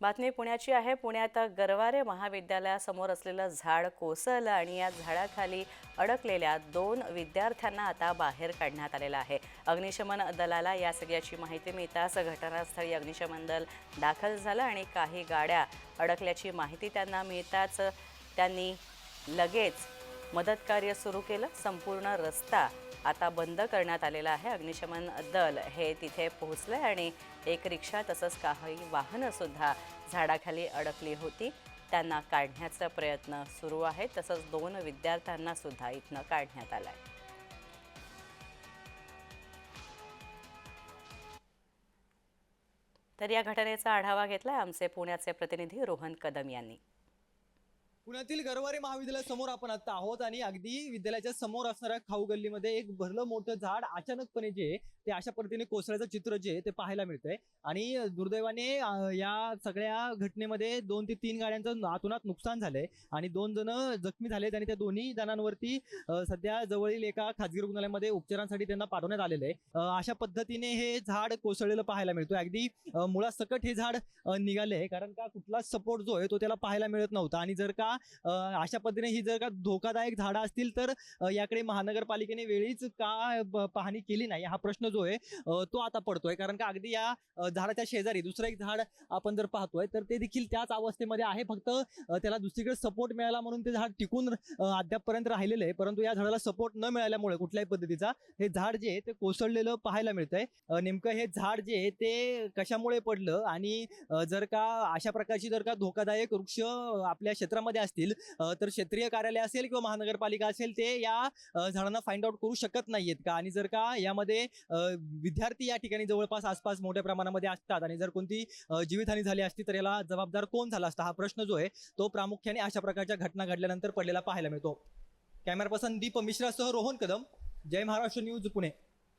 बातमी पुण्याची आहे. पुण्यात गरवारे महाविद्यालयासमोर असलेलं झाड कोसळलं आणि या झाडाखाली अडकलेल्या दोन विद्यार्थ्यांना आता बाहेर काढण्यात आलेलं आहे. अग्निशमन दलाला या सगळ्याची माहिती मिळताच घटनास्थळी अग्निशमन दल दाखल झालं आणि काही गाड्या अडकल्याची माहिती त्यांना मिळताच त्यांनी लगेच मदतकार्य सुरू केलं. संपूर्ण रस्ता आता बंद करण्यात आलेला आहे. अग्निशमन दल हे तिथे पोहोचले आणि एक रिक्षा तसंच काही वाहनंसुद्धा झाडाखाली अडकली होती. त्यांना काढण्याचा प्रयत्न सुरू आहे. तसंच दोन विद्यार्थ्यांना सुद्धा इथनं काढण्यात आलं आहे तर या घटनेचा आढावा घेतलाय आमचे पुण्याचे प्रतिनिधी रोहन कदम यांनी. पुण्यातील गरवारे महाविद्यालयासमोर आपण आता आहोत आणि अगदी विद्यालयाच्या समोर असणाऱ्या खाऊ गल्लीमध्ये एक भरलं मोठं झाड अचानकपणे जे ते अशा पद्धतीने कोसळायचं चित्र जे ते पाहायला मिळतंय. आणि दुर्दैवाने या सगळ्या घटनेमध्ये दोन ते तीन गाड्यांचं आतोनात नुकसान झालंय आणि दोन जण जखमी झालेत आणि त्या दोन्ही जणांवरती सध्या जवळील एका खाजगी रुग्णालयामध्ये उपचारांसाठी त्यांना पाठवण्यात आलेलं आहे. अशा पद्धतीने हे झाड कोसळलेलं पाहायला मिळतोय. अगदी मुळासकट हे झाड निघालंय. कारण का कुठलाच सपोर्ट जो आहे तो त्याला पाहायला मिळत नव्हता. आणि जर का अशा पद्धतीने ही जर का धोकादायक झाडं असतील तर याकडे महानगरपालिकेने वेळीच का पाहणी केली नाही? हा प्रश्न जो आहे तो आता पडतोय. कारण का अगदी या झाडाच्या शेजारी दुसरं एक झाड आपण जर पाहतोय तर ते देखील त्याच अवस्थेमध्ये आहे. फक्त त्याला दुसरीकडे सपोर्ट मिळाला म्हणून ते झाड टिकून अद्यापपर्यंत राहिलेलं आहे. परंतु या झाडाला सपोर्ट न मिळाल्यामुळे कुठल्याही पद्धतीचा हे झाड जे आहे ते कोसळलेलं पाहायला मिळतंय. नेमकं हे झाड जे आहे ते कशामुळे पडलं? आणि जर का अशा प्रकारची जर का धोकादायक वृक्ष आपल्या क्षेत्रामध्ये असतील तर क्षेत्रीय कार्यालय असेल किंवा महानगरपालिका असेल ते या झाडांना फाइंड आउट करू शकत नाहीयेत का? आणि जर का यामध्ये विद्यार्थी या ठिकाणी जवळपास आसपास मोठ्या प्रमाणामध्ये असतात आणि जर कोणती जीवितहानी झाली असती तर याला जबाबदार कोण झाला असता? हा प्रश्न जो आहे तो प्रामुख्याने अशा प्रकारच्या घटना घडल्यानंतर पडलेला पाहायला मिळतो. कॅमेरा पर्सन दीप मिश्रासह रोहन कदम. जय महाराष्ट्र न्यूज पुणे.